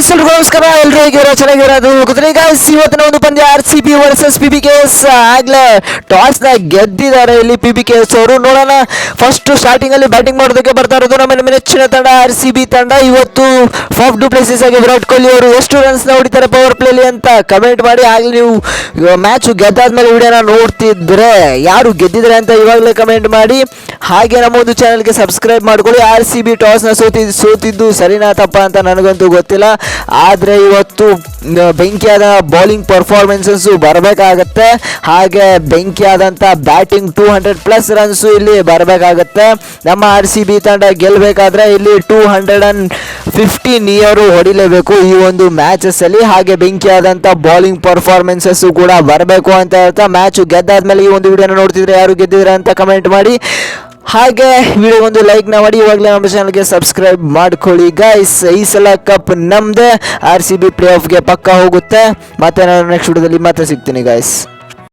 Guys ಎಲ್ರಿಗೂ ನಮಸ್ಕಾರ ಎಲ್ರು ಹೇಗಿರೋ ಗೊತ್ತಿಲ್ಲ ಗೈಸ್ ಇವತ್ತಿನ ಒಂದು ಪಂದ್ಯ R C B versus P B K S ಆಗ್ಲೇ ನ ಗೆದ್ದಿದ್ದಾರೆ ಇಲ್ಲಿ ಪಿ ಬಿ ಕೆ ಎಸ್ ಅವರು. ನೋಡೋಣ. ಫಸ್ಟ್ ಸ್ಟಾರ್ಟಿಂಗ್ ಅಲ್ಲಿ ಬ್ಯಾಟಿಂಗ್ ಮಾಡೋದಕ್ಕೆ ಬರ್ತಾ ಇರೋದು ನಮ್ಮ ನಿಮ್ಮ ನೆಚ್ಚಿನ ತಂಡ ಆರ್ ಸಿ ಬಿ ತಂಡ. ಇವತ್ತು ಫಾಫ್ ಡು ಪ್ಲೇಸಸ್ ಆಗಿ ವಿರಾಟ್ ಕೊಹ್ಲಿ ಅವರು ಎಷ್ಟು ರನ್ಸ್ನ ಹೊಡಿತಾರೆ ಪವರ್ ಪ್ಲೇಲಿ ಅಂತ ಕಮೆಂಟ್ ಮಾಡಿ. ಆಗ್ಲೇ ನೀವು ಮ್ಯಾಚ್ ಗೆದ್ದಾದ್ಮೇಲೆ ವಿಡಿಯೋನ ನೋಡ್ತಿದ್ರೆ ಯಾರು ಗೆದ್ದಿದ್ರೆ ಅಂತ ಇವಾಗಲೇ ಕಮೆಂಟ್ ಮಾಡಿ. ಹಾಗೆ ನಮ್ಮ ಒಂದು ಚಾನಲ್ಗೆ ಸಬ್ಸ್ಕ್ರೈಬ್ ಮಾಡ್ಕೊಳ್ಳಿ. ಆರ್ ಸಿ ಬಿ ಟಾಸ್ನ ಸೋತಿದ್ದು ಸೋತಿದ್ದು ಸರಿನಾ ತಪ್ಪ ಅಂತ ನನಗಂತೂ ಗೊತ್ತಿಲ್ಲ. ಆದರೆ ಇವತ್ತು ಬೆಂಕಿಯಾದ ಬೌಲಿಂಗ್ ಪರ್ಫಾರ್ಮೆನ್ಸಸ್ಸು ಬರಬೇಕಾಗತ್ತೆ. ಹಾಗೆ ಬೆಂಕಿಯಾದಂಥ batting two hundred plus runs ಇಲ್ಲಿ ಬರಬೇಕಾಗತ್ತೆ. ನಮ್ಮ ಆರ್ ಸಿ ಬಿ ತಂಡ ಗೆಲ್ಲಬೇಕಾದ್ರೆ ಇಲ್ಲಿ two hundred and fifty near ಹೊಡಿಲೇಬೇಕು ಈ ಒಂದು ಮ್ಯಾಚಸ್ಸಲ್ಲಿ ಹಾಗೆ ಬೆಂಕಿಯಾದಂಥ ಬೌಲಿಂಗ್ ಪರ್ಫಾರ್ಮೆನ್ಸಸ್ಸು ಕೂಡ ಬರಬೇಕು ಅಂತ ಹೇಳ್ತಾ ಮ್ಯಾಚು ಗೆದ್ದಾದ್ಮೇಲೆ ಈ ಒಂದು ವಿಡಿಯೋನ ನೋಡ್ತಿದ್ರೆ ಯಾರು ಗೆದ್ದಿದ್ರೆ ಅಂತ ಕಮೆಂಟ್ ಮಾಡಿ. ಹಾಗೆ ವಿಡಿಯೋ ಒಂದು ಲೈಕ್ನ ಮಾಡಿ, ಇವಾಗಲೇ ನಮ್ಮ ಚಾನಲ್ಗೆ ಸಬ್ಸ್ಕ್ರೈಬ್ ಮಾಡ್ಕೊಳ್ಳಿ. ಗೈಸ್ ಈ ಸಲ ಕಪ್ ನಮ್ಮದೇ ಆರ್ ಸಿ ಬಿ ಪ್ಲೇ ಆಫ್ಗೆ ಪಕ್ಕ ಹೋಗುತ್ತೆ. ಮತ್ತೆ ನಾನು ನೆಕ್ಸ್ಟ್ ವಿಡಿಯೋದಲ್ಲಿ ಮತ್ತೆ ಸಿಗ್ತೀನಿ ಗೈಸ್